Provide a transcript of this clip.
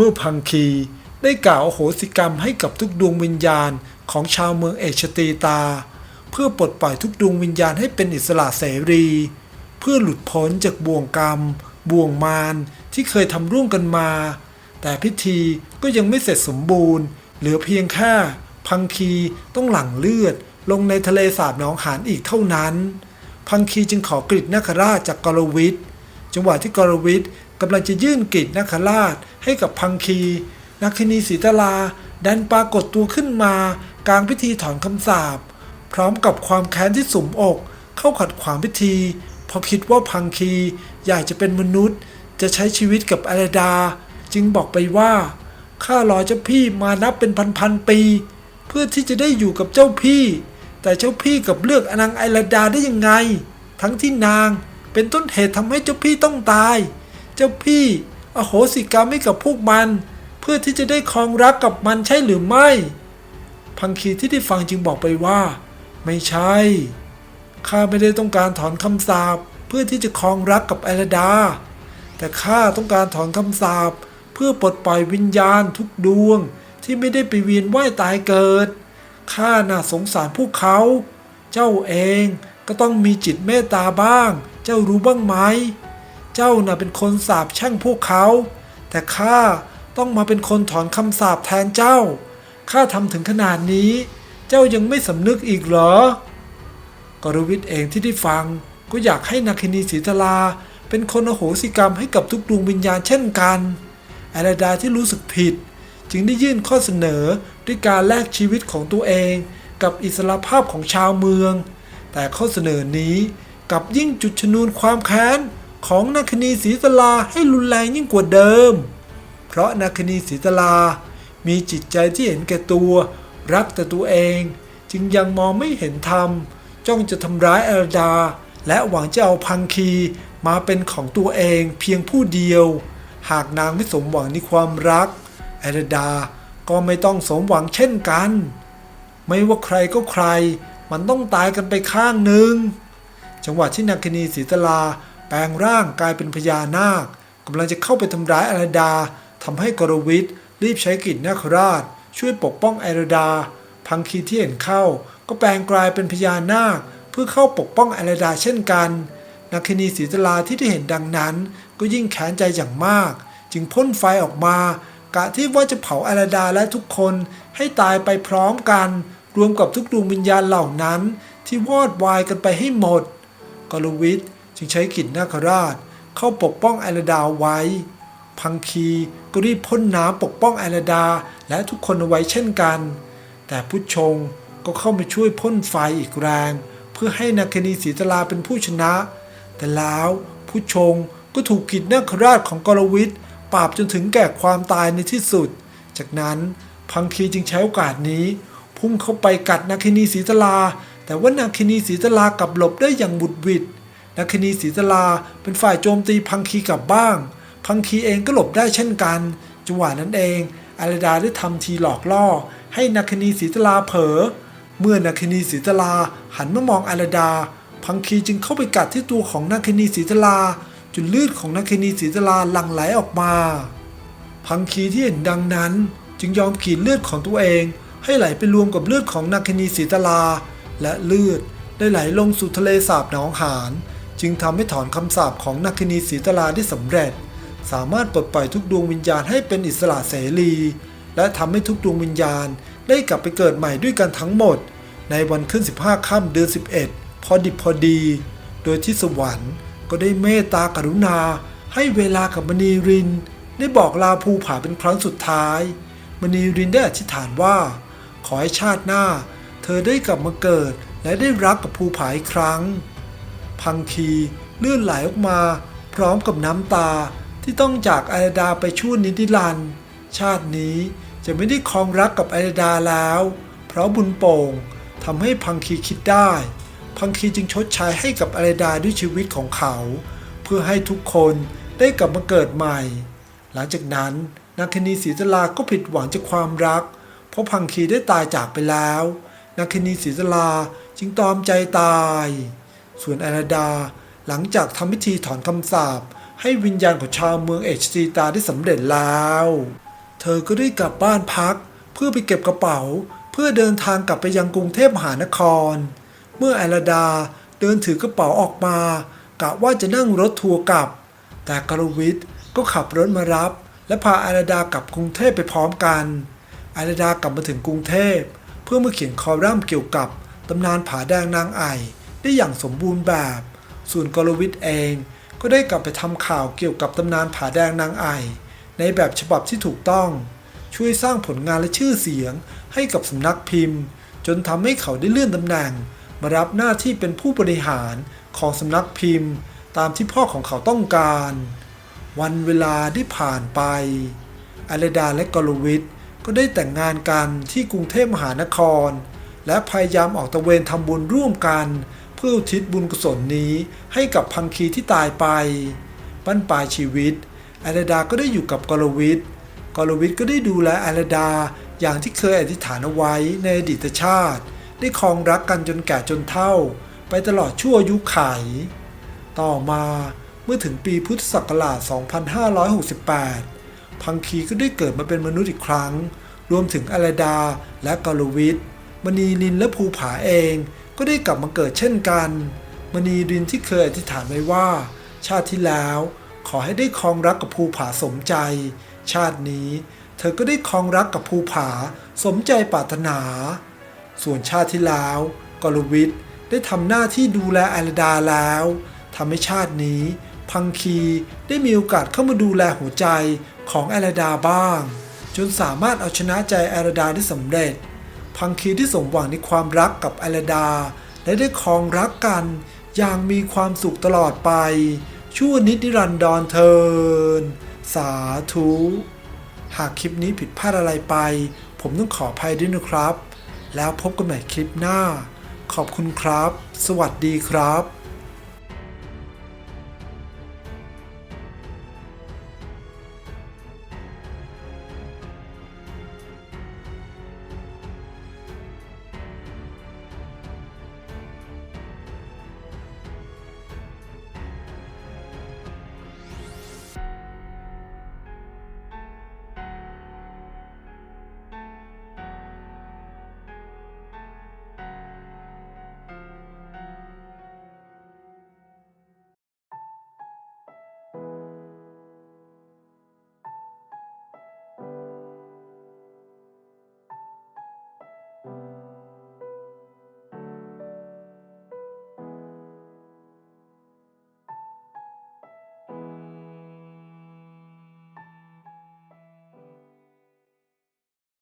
เมื่อพังคีได้กล่าวอโหสิกรรมให้กับทุกดวงวิญญาณของชาวเมืองเอชตีตา เพื่อปลดปล่อยทุกดวงวิญญาณให้เป็นอิสระเสรี เพื่อหลุดพ้นจากบ่วงกรรม บ่วงมารที่เคยทำร่วมกันมา แต่พิธีก็ยังไม่เสร็จสมบูรณ์ เหลือเพียงแค่พังคีต้องหลั่งเลือด ลงในทะเลสาบหนองหานอีกเท่านั้น พังคีจึงขอกฤษนาคราชจากกรวิทจังหวะที่กรวิท กำลังจะยื่นกฤษนาคราชให้กับพังคี นักคินีศรีตลาดันปรากฏตัวขึ้นมากลางพิธีถอนคำสาปพร้อมกับความแค้นที่สุมอกเข้าขัดขวางพิธี เพราะคิดว่าพังคีอยากจะเป็นมนุษย์ จะใช้ชีวิตกับอารดา จึงบอกไปว่าข้ารอเจ้าพี่มานับเป็นพันๆปี เพื่อที่จะได้อยู่กับเจ้าพี่ แต่เจ้าพี่กับเลือกอนางไอราดาได้ยังไง ทั้งที่นางเป็นต้นเหตุทำให้เจ้าพี่ต้องตาย เจ้าพี่ อโหสิกรรมให้กับพวกมัน เพื่อที่จะได้ครองรักกับมันใช่หรือไม่ พังคีที่ได้ฟังจึงบอกไปว่า ไม่ใช่ ข้าไม่ได้ต้องการถอนคำสาปเพื่อที่จะครองรักกับไอรดา แต่ข้าต้องการถอนคำสาปเพื่อปลดปล่อยวิญญาณทุกดวงที่ไม่ได้ไปเวียนว่ายตายเกิด ข้าน่าสงสารพวกเขา เจ้าเองก็ต้องมีจิตเมตตาบ้าง เจ้ารู้บ้างไหม เจ้าน่ะเป็นคนสาปแช่งพวกเขา แต่ข้าต้องมาเป็นคนถอนคำสาปแทนเจ้า ข้าทำถึงขนาดนี้ เจ้ายังไม่สำนึกอีกเหรอกรวิทย์เองที่ได้ฟัง ก็อยากให้นาคินีศรีตลา เป็นคนโหสิกรรมให้กับทุกดวงวิญญาณเช่นกันแอราดาที่รู้สึกผิด จึงได้ยื่นข้อเสนอด้วยการแลกชีวิตของตัวเอง กับอิสรภาพของชาวเมือง แต่ข้อเสนอนี้กับยิ่งจุดชนวนความแค้น ของนาคนีศรีตลาให้รุนแรงยิ่งกว่าเดิม เพราะนาคนีศรีตลา มีจิตใจที่เห็นแก่ตัว รักแต่ตัวเอง จึงยังมองไม่เห็นธรรม จ้องจะทำร้ายอรดา และหวังจะเอาพังคีมาเป็นของตัวเองเพียงผู้เดียว หากนางไม่สมหวังในความรักอรดาก็ไม่ต้องสมหวังเช่นกัน ไม่ว่าใครก็ใคร มันต้องตายกันไปข้างหนึ่ง จังหวะที่นาคินีศรีตลา แปลงร่างกลายเป็นพญานาคกำลังจะเข้าไปทำร้ายอรดาทำให้กรวิทรีบใช้กิจนาคราช ช่วยปกป้องอรดา พังคีที่เห็นเข้า ก็แปลงกลายเป็นพญานาค เพื่อเข้าปกป้องอรดาเช่นกันนาคินีศรีตลาที่ได้เห็นดังนั้น ก็ยิ่งแค้นใจอย่างมาก จึงพ่นไฟออกมากะที่ว่าจะเผาอรดาและทุกคนให้ตายไปพร้อมกัน รวมกับทุกดวงวิญญาณเหล่านั้น ที่วอดวายกันไปให้หมดกรวิทย์ จึงใช้กิจนาคราช เข้าปกป้องไอรดาไว้ พังคีก็รีบพ่นน้ำปกป้องไอรดาและทุกคนเอาไว้เช่นกัน แต่ผู้ชงก็เข้ามาช่วยพ่นไฟอีกแรง เพื่อให้นาคนีศรีตลาเป็นผู้ชนะ แต่แล้วผู้ชงก็ถูกกิจนาคราชของกรวิทย์ปราบจนถึงแก่ความตายในที่สุด จากนั้นพังคีจึงใช้โอกาสนี้ พุ่งเข้าไปกัดนาคินีศรีตลา แต่ว่านาคินีศรีตลากลับหลบได้อย่างบุดวิด นาคินีศรีตลาเป็นฝ่ายโจมตีพังคีกลับบ้าง พังคีเองก็หลบได้เช่นกัน จังหวะนั้นเองอารดาได้ทำทีหลอกล่อ ให้นาคินีศรีตลาเผลอเมื่อนาคินีศรีตลาหันมามองอารดา พังคีจึงเข้าไปกัดที่ตัวของนาคินีศรีตลาจนเลือดของนาคินีศรีตลาหลั่งไหลออกมา พังคีที่เห็นดังนั้น จึงยอมขีดเลือดของตัวเอง ให้ไหลไปรวมกับเลือดของนาคนีศรีตลา และเลือดได้ไหลลงสู่ทะเลสาบหนองหาน จึงทำให้ถอนคำสาปของนาคนีศรีตลาได้สำเร็จ สามารถปลดปล่อยทุกดวงวิญญาณให้เป็นอิสระเสรี และทำให้ทุกดวงวิญญาณได้กลับไปเกิดใหม่ด้วยกันทั้งหมด ในวันขึ้น 15ค่ำเดือน 11 พอดิบพอดี โดยที่สวรรค์ก็ได้เมตตากรุณา ให้เวลากับมณีริน ได้บอกลาภูผาเป็นครั้งสุดท้าย มณีรินได้อธิษฐานว่า ขอให้ชาติหน้า เธอได้กลับมาเกิดและได้รักกับภูผาอีกครั้ง พังคีเลื่อนไหลออกมา พร้อมกับน้ำตาที่ต้องจากไอรดาไปชั่วนิติรันดร์ชาตินี้จะไม่ได้ครองรักกับไอรดาแล้ว เพราะบุญโป่งทำให้พังคีคิดได้ พังคีจึงชดใช้ให้กับไอรดาด้วยชีวิตของเขา เพื่อให้ทุกคนได้กลับมาเกิดใหม่ หลังจากนั้นนาคนีศรีตลาก็ผิดหวังจากความรัก เพราะพังคีได้ตายจากไปแล้วนาคนีศรีตลาจึงตอมใจตาย ส่วนอาราดา หลังจากทำพิธีถอนคำสาปให้วิญญาณของชาวเมืองเอชซีตาได้สำเร็จแล้ว เธอก็ได้กลับบ้านพัก เพื่อไปเก็บกระเป๋า เพื่อเดินทางกลับไปยังกรุงเทพมหานคร เมื่อแอลดาเดินถือกระเป๋าออกมากะว่าจะนั่งรถทัวร์กลับ แต่กรวิทย์ก็ขับรถมารับ และพาแอลดากลับกรุงเทพไปพร้อมกันแอลดากลับมาถึงกรุงเทพ เพื่อมาเขียนคอลัมน์เกี่ยวกับตำนานผาแดงนางไอ ได้อย่างสมบูรณ์แบบ ส่วนกรวิทย์เองก็ได้กลับไปทำข่าวเกี่ยวกับตำนานผาแดงนางไอ ในแบบฉบับที่ถูกต้อง ช่วยสร้างผลงานและชื่อเสียงให้กับสำนักพิมพ์ จนทำให้เขาได้เลื่อนตำแหน่ง มารับหน้าที่เป็นผู้บริหารของสำนักพิมพ์ ตามที่พ่อของเขาต้องการ วันเวลาได้ผ่านไปอเลดาและกรวิทก็ได้แต่งงานกันที่กรุงเทพมหานคร และพยายามออกตะเวนทำบุญร่วมกัน เพื่ออุทิศบุญกุศลนี้ให้กับพังคีที่ตายไปบั้นปลายชีวิตอเลดาก็ได้อยู่กับกรวิทย์กรวิทก็ได้ดูแลอเลดาอย่างที่เคยอธิษฐานเอาไว้ในอดีตชาติ ได้ครองรักกันจนแก่จนเฒ่า ไปตลอดชั่วยุคไข ต่อมาเมื่อถึงปีพุทธศักราช 2568 พังคีก็ได้เกิดมาเป็นมนุษย์อีกครั้ง รวมถึงอลดาและกาลวิทมณีลินและภูผาเอง ก็ได้กลับมาเกิดเช่นกัน มณีลินที่เคยอธิษฐานไว้ว่า ชาติที่แล้ว ขอให้ได้ครองรักกับภูผาสมใจ ชาตินี้ เธอก็ได้ครองรักกับภูผาสมใจปรารถนา ส่วนชาติที่แล้วกรวิทย์ได้ทำหน้าที่ดูแลอลดาแล้วทำให้ชาตินี้ พังคีได้มีโอกาสเข้ามาดูแลหัวใจของอลดาบ้าง จนสามารถเอาชนะใจอลดาได้สำเร็จ พังคีที่สมหวังในความรักกับอลดา และได้ครองรักกันอย่างมีความสุขตลอดไป ชั่วนิดนิรันดรเทิน สาธุ หากคลิปนี้ผิดพลาดอะไรไป ผมต้องขออภัยด้วยนะครับ แล้วพบกันใหม่คลิปหน้า ขอบคุณครับ สวัสดีครับ